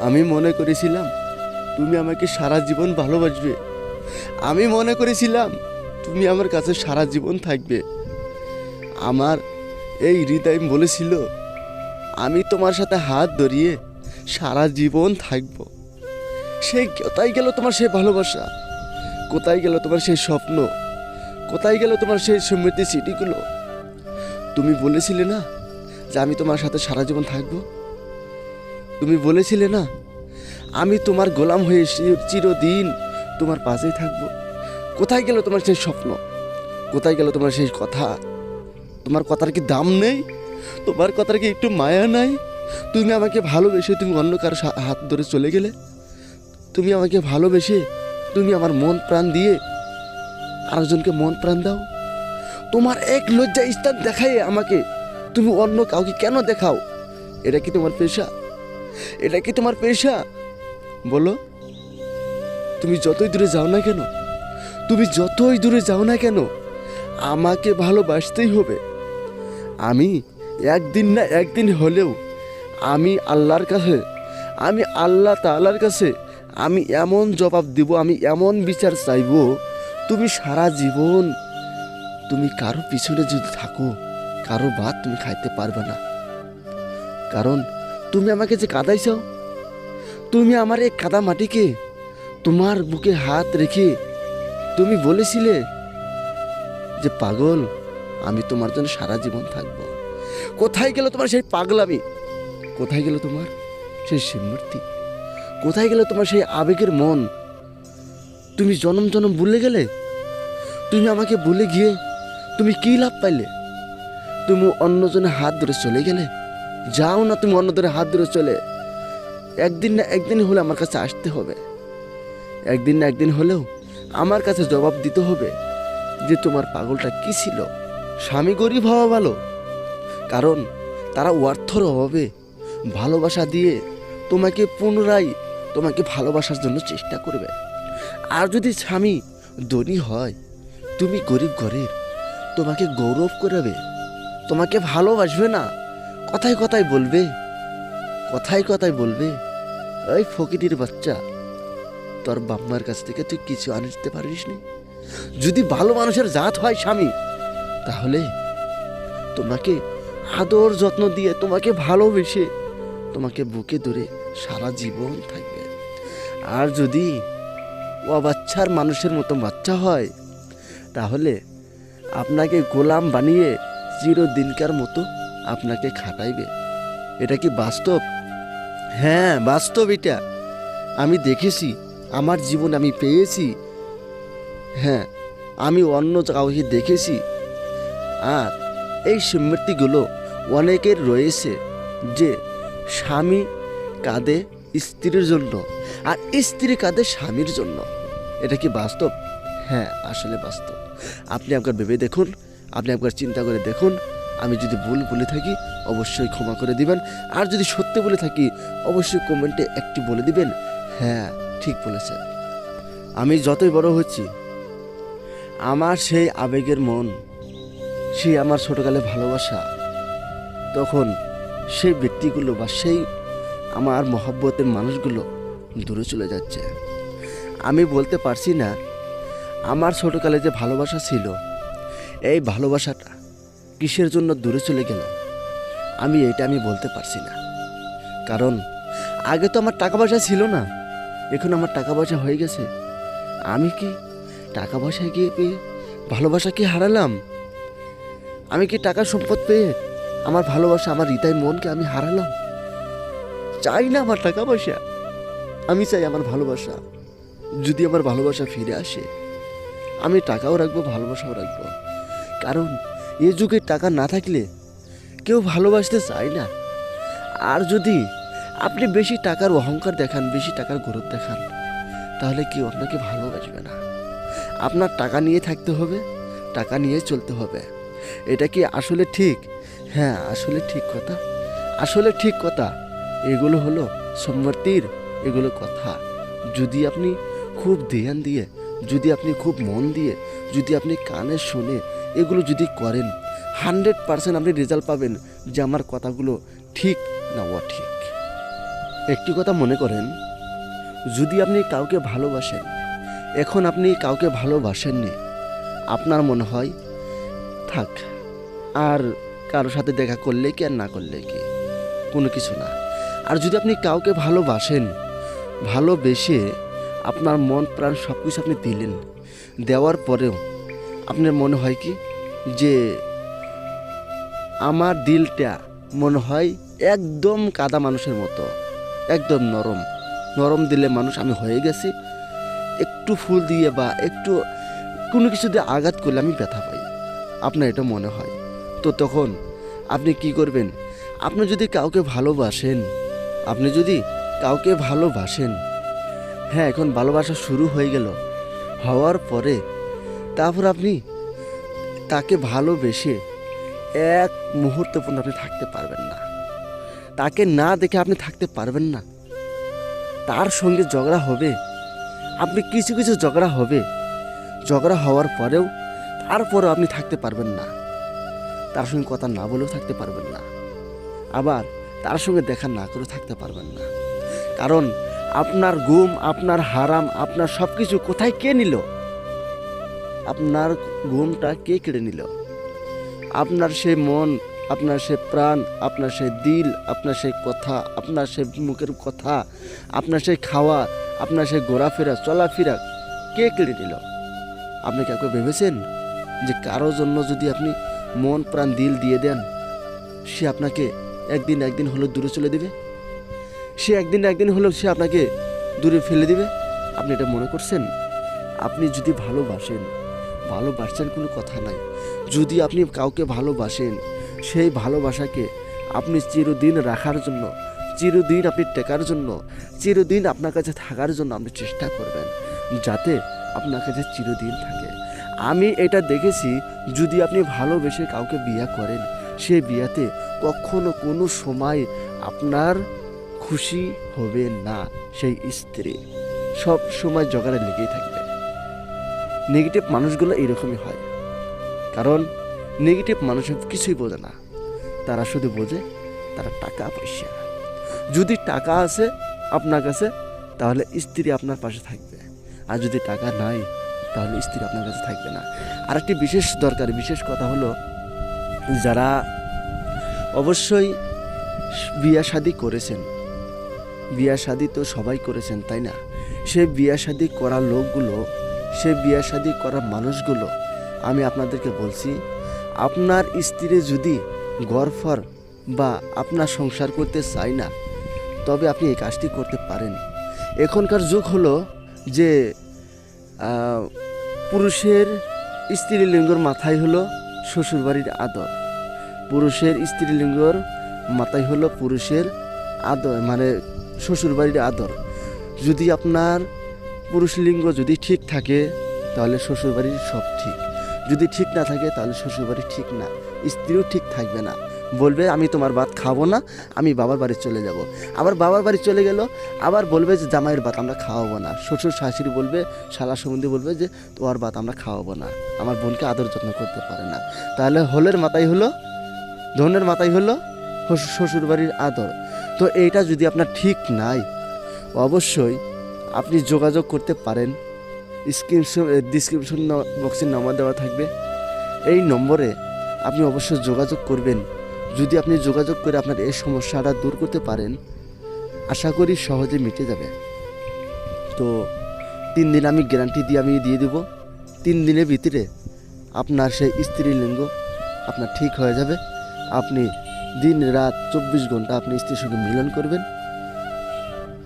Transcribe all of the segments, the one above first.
আমি মনে করেছিলাম তুমি আমাকে সারা জীবন ভালোবাসবে। আমি মনে করেছিলাম তুমি আমার কাছে সারা জীবন থাকবে। আমার এই হৃদয় বলেছিল, আমি তোমার সাথে হাত ধরিয়ে সারা জীবন থাকব। সেই কোথায় গেল তোমার সেই ভালোবাসা? কোথায় গেল তোমার সেই স্বপ্ন? কোথায় গেল তোমার সেই স্মৃতি স্মৃতিগুলো তুমি বলেছিলে না যে আমি তোমার সাথে সারা জীবন থাকব? তুমি বলেছিলে না? আমি তোমার গোলাম হয়ে চিরদিন তোমার পাশেই থাকব। কোথায় গেল তোমার সেই স্বপ্ন? কোথায় গেল তোমার সেই কথা? তোমার কথার কি দাম নেই? তোমার কথার কি একটু মায়া নাই? তুমি আমাকে ভালোবেসে তুমি অন্য কারও হাত ধরে চলে গেলে? তুমি আমাকে ভালোবেসে তুমি আমার মন প্রাণ দিয়ে আরেকজনকে মন প্রাণ দাও? তোমার এক লজ্জা স্থান দেখাই আমাকে তুমি অন্য কাউকে কেন দেখাও? এটা কি তোমার পেশা? এটা কি তোমার পেশা? বলো। তুমি যতই দূরে যাও না কেন? তুমি যতই দূরে যাও না কেন? আমাকে ভালোবাসতেই হবে। আমি একদিন না একদিন হলেও আমি আল্লাহর কাছে, আমি আল্লাহ তাআলার কাছে আমি এমন জবাব দিব, আমি এমন বিচার চাইব, তুমি সারা জীবন তুমি কারও পিছনে যদি থাকো, কারও ভাত তুমি খাইতে পারবে না। কারণ তুমি আমাকে যে কাদাইছো? তুমি আমার এই কাদা মাটিকে তোমার বুকে হাত রেখে তুমি বলেছিলে যে, পাগল, আমি তোমার জন্য সারা জীবন থাকব। কোথায় গেল তোমার সেই পাগলামি? কোথায় গেল তোমার সেই স্মৃতি কোথায় গেল তোমার সেই আবেগের মন? তুমি জনম জনম ভুলে গেলে? তুমি আমাকে ভুলে গিয়ে তুমি কি লাভ পাইলে? তুমি অন্যজনের হাত ধরে চলে গেলে? যাও না তুমি অন্যজনের হাত ধরে চলে। একদিন না একদিন হলে আমার কাছে আসতে হবে। একদিন না একদিন হলেও আমার কাছে জবাব দিতে হবে যে তোমার পাগলটা কি ছিল। স্বামী গরিব হওয়া ভালো, কারণ তারা অর্থর অভাবে ভালোবাসা দিয়ে তোমাকে পুনরায় তোমাকে ভালোবাসার জন্য চেষ্টা করবে। আর যদি স্বামী ধনী হয়, তুমি গরিব ঘরের, তোমাকে গৌরব করাবে, তোমাকে ভালোবাসবে না কথায় কথায় বলবে। কথায় কথায় বলবে ওই ফকিটির বাচ্চা, তোর বাম্মার কাছ থেকে তুই কিছু আনতে পারিস নি? যদি ভালো মানুষের জাত হয় স্বামী, তাহলে তোমাকে আদর যত্ন দিয়ে, তোমাকে ভালোবেসে, তোমাকে বুকে ধরে সারা জীবন থাকবে। আর যদি ও বাচ্চার মানুষের মতো বাচ্চা হয়, তাহলে আপনাকে গোলাম বানিয়ে চিরদিনকার মতো আপনাকে খাটাইবে? এটা কি বাস্তব? হ্যাঁ বাস্তব এটা। আমি দেখেছি, আমার জীবন আমি পেয়েছি। হ্যাঁ আমি অন্য কাউকে দেখেছি। আর এই স্মৃতিগুলো অনেকের রয়েছে যে স্বামী কাঁদে স্ত্রীর জন্য, আর স্ত্রী কাঁদে স্বামীর জন্য। এটা কি বাস্তব? হ্যাঁ আসলে বাস্তব। আপনি একবার ভেবে দেখুন, আপনি একবার চিন্তা করে দেখুন আমি যদি ভুল বলে থাকি, অবশ্যই ক্ষমা করে দিবেন। আর যদি সত্যি বলে থাকি, অবশ্যই কমেন্টে একটি বলে দিবেন। হ্যাঁ ঠিক বলেছেন। আমি যতই বড় হচ্ছি, আমার সেই আবেগের মন, সেই আমার ছোটকালে ভালোবাসা, তখন সেই ব্যক্তিগুলো বা সেই আমার মহব্বতের মানুষগুলো দূরে চলে যাচ্ছে। আমি বলতে পারছি না, আমার ছোটকালে যে ভালোবাসা ছিল, এই ভালোবাসাটা কিসের জন্য দূরে চলে গেল? আমি এটা আমি বলতে পারছি না। কারণ আগে তো আমার টাকা পয়সা ছিল না। এখন আমার টাকা পয়সা হয়ে গেছে। আমি কি টাকা পয়সা গিয়ে পেয়ে ভালোবাসা কি হারালাম? আমি কি টাকা সম্পদ পেয়ে আমার ভালোবাসা, আমার হৃদয়, মনকে আমি হারালাম? চাই না আমার টাকা পয়সা আমি চাই আমার ভালোবাসা। যদি আমার ভালোবাসা ফিরে আসে, আমি টাকাও রাখব, ভালোবাসাও রাখব। কারণ এ যুগে টাকা না থাকলে কেউ ভালোবাসতে চায় না। আর যদি আপনি বেশি টাকার অহংকার দেখান, বেশি টাকার গৌরব দেখান, তাহলে কেউ আপনাকে ভালোবাসবে না। আপনার টাকা নিয়ে থাকতে হবে, টাকা নিয়ে চলতে হবে। এটা কি আসলে ঠিক? হ্যাঁ আসলে ঠিক কথা। আসলে ঠিক কথা, এগুলো হলো সম্মতির, এগুলো কথা। যদি আপনি খুব ধ্যান দিয়ে, যদি আপনি খুব মন দিয়ে, যদি আপনি কানে শুনে এগুলো যদি করেন হান্ড্রেড পারসেন্ট আপনি রেজাল্ট পাবেন যে আমার কথাগুলো ঠিক না অঠিক। একটি কথা মনে করেন, যদি আপনি কাউকে ভালোবাসেন, এখন আপনি কাউকে ভালোবাসেননি, আপনার মনে হয়, থাক, আর কারোর সাথে দেখা করলে কি আর না করলে কি? কোনো কিছু না। আর যদি আপনি কাউকে ভালোবাসেন, ভালোবেসে আপনার মন প্রাণ সব কিছু আপনি দিলেন, দেওয়ার পরেও আপনার মনে হয় কি? যে আমার দিলটা মনে হয় একদম কাদা মানুষের মতো, একদম নরম। নরম দিলে মানুষ আমি হয়ে গেছি। একটু ফুল দিয়ে বা একটু কোনো কিছু দিয়ে আঘাত করলে আমি ব্যথা পাই। আপনার এটা মনে হয়? তো তখন আপনি কি করবেন? আপনি যদি কাউকে ভালোবাসেন, আপনি যদি কাউকে ভালোবাসেন হ্যাঁ এখন ভালোবাসা শুরু হয়ে গেল। হওয়ার পরে তারপর আপনি তাকে ভালোবেসে এক মুহূর্ত পর্যন্ত আপনি থাকতে পারবেন না। তাকে না দেখে আপনি থাকতে পারবেন না। তার সঙ্গে ঝগড়া হবে, আপনি কিছু কিছু ঝগড়া হবে। ঝগড়া হওয়ার পরেও তারপরেও আপনি থাকতে পারবেন না। তার সঙ্গে কথা না বলেও থাকতে পারবেন না। আবার তার সঙ্গে দেখা না করেও থাকতে পারবেন না। কারণ আপনার গুম আপনার হারাম, আপনার সব কিছু কোথায় কে নিল? আপনার ঘুমটা কে কেড়ে নিল? আপনার সেই মন, আপনার সেই প্রাণ, আপনার সেই দিল, আপনার সেই কথা, আপনার সেই মুখের কথা, আপনার সেই খাওয়া, আপনার সেই ঘোরাফেরা, চলাফেরা কে কেড়ে নিল? আপনি কাউকে ভেবেছেন যে কারও জন্য যদি আপনি মন, প্রাণ, দিল দিয়ে দেন, সে আপনাকে একদিন একদিন হলেও দূরে চলে দেবে? সে একদিন একদিন হলেও সে আপনাকে দূরে ফেলে দিবে? আপনি এটা মনে করছেন? আপনি যদি ভালোবাসেন ভালোবাসছেন কোনো কথা নাই। যদি আপনি কাউকে ভালোবাসেন, সেই ভালোবাসাকে আপনি চিরদিন রাখার জন্য, চিরদিন আপনি টেকার জন্য, চিরদিন আপনার কাছে থাকার জন্য আপনি চেষ্টা করবেন, যাতে আপনার কাছে চিরদিন থাকে। আমি এটা দেখেছি, যদি আপনি ভালোবেসে কাউকে বিয়ে করেন সেই বিয়াতে কখনো কোনো সময় আপনার খুশি হবে না, সেই স্ত্রী। সব সময় জগাড়ে লেগেই থাকবে নেগেটিভ মানুষগুলো এরকমই হয়। কারণ নেগেটিভ মানুষ কিছুই বোঝে না। তারা শুধু বোঝে তারা টাকা, পয়সা। যদি টাকা আছে আপনার কাছে, তাহলে স্ত্রী আপনার পাশে থাকবে। আর যদি টাকা নাই, তাহলে স্ত্রী আপনার কাছে থাকবে না। আর একটি বিশেষ দরকার, বিশেষ কথা হলো যারা অবশ্যই বিয়া শাদি করেছেন। বিয়া শাদি তো সবাই করেছেন, তাই না? সে বিয়া শাদি করা লোকগুলো সে বিয়া শাদি করা মানুষগুলো, আমি আপনাদেরকে বলছি, আপনার স্ত্রী যদি গরফর বা আপনার সংসার করতে চায় না, তবে আপনি এই কাজটি করতে পারেন। এখনকার যুগ হলো যে পুরুষের স্ত্রীলিঙ্গর মাথায় হলো শ্বশুরবাড়ির আদর। পুরুষের স্ত্রীলিঙ্গর মাথায় হলো পুরুষের আদর মানে শ্বশুরবাড়ির আদর। যদি আপনার পুরুষ লিঙ্গ যদি ঠিক থাকে, তাহলে শ্বশুরবাড়ির সব ঠিক। যদি ঠিক না থাকে, তাহলে শ্বশুরবাড়ি ঠিক না। স্ত্রীও ঠিক থাকবে না। বলবে, আমি তোমার ভাত খাব না, আমি বাবার বাড়ি চলে যাব। আবার বাবার বাড়ি চলে গেল, আবার বলবে যে, জামাইয়ের ভাত আমরা খাওয়াবো না। শ্বশুর শাশুড়ি বলবে, শালা সম্বন্ধে বলবে যে তোমার ভাত আমরা খাওয়াবো না। আমার বোনকে আদর যত্ন করতে পারে না। তাহলে হলের মাথায় হলো, ধনের মাথায় হলো শ্বশুর- শ্বশুরবাড়ির আদর। তো এইটা যদি আপনার ঠিক নাই, অবশ্যই আপনি যোগাযোগ করতে পারেন। স্ক্রিপশন ডিসক্রিপশন বক্সে নাম্বার দেওয়া থাকবে। এই নম্বরে আপনি অবশ্যই যোগাযোগ করবেন। যদি আপনি যোগাযোগ করে আপনার এই সমস্যাটা দূর করতে পারেন, আশা করি সহজে মিটে যাবে। তো তিন দিন আমি গ্যারান্টি দিয়ে আমি দিয়ে দেব। তিন দিনের ভিতরে আপনার সেই স্ত্রী লিঙ্গ আপনার ঠিক হয়ে যাবে। আপনি দিন, রাত, চব্বিশ ঘণ্টা আপনি স্ত্রীর সঙ্গে মিলন করবেন।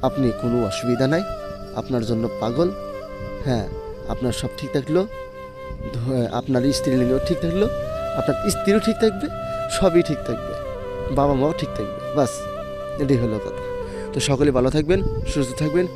আপনি কোনো অসুবিধা নাই। আপনার জন্য পাগল? হ্যাঁ আপনার সব ঠিক থাকল? আপনার স্ত্রীলিঙ্গ ঠিক থাকল? আপনার স্ত্রীও ঠিক থাকবে? সবই ঠিক থাকবে। বাবা মাও ঠিক থাকবে। বাস, এটাই হলো কথা। তো সকলে ভালো থাকবেন, সুস্থ থাকবেন।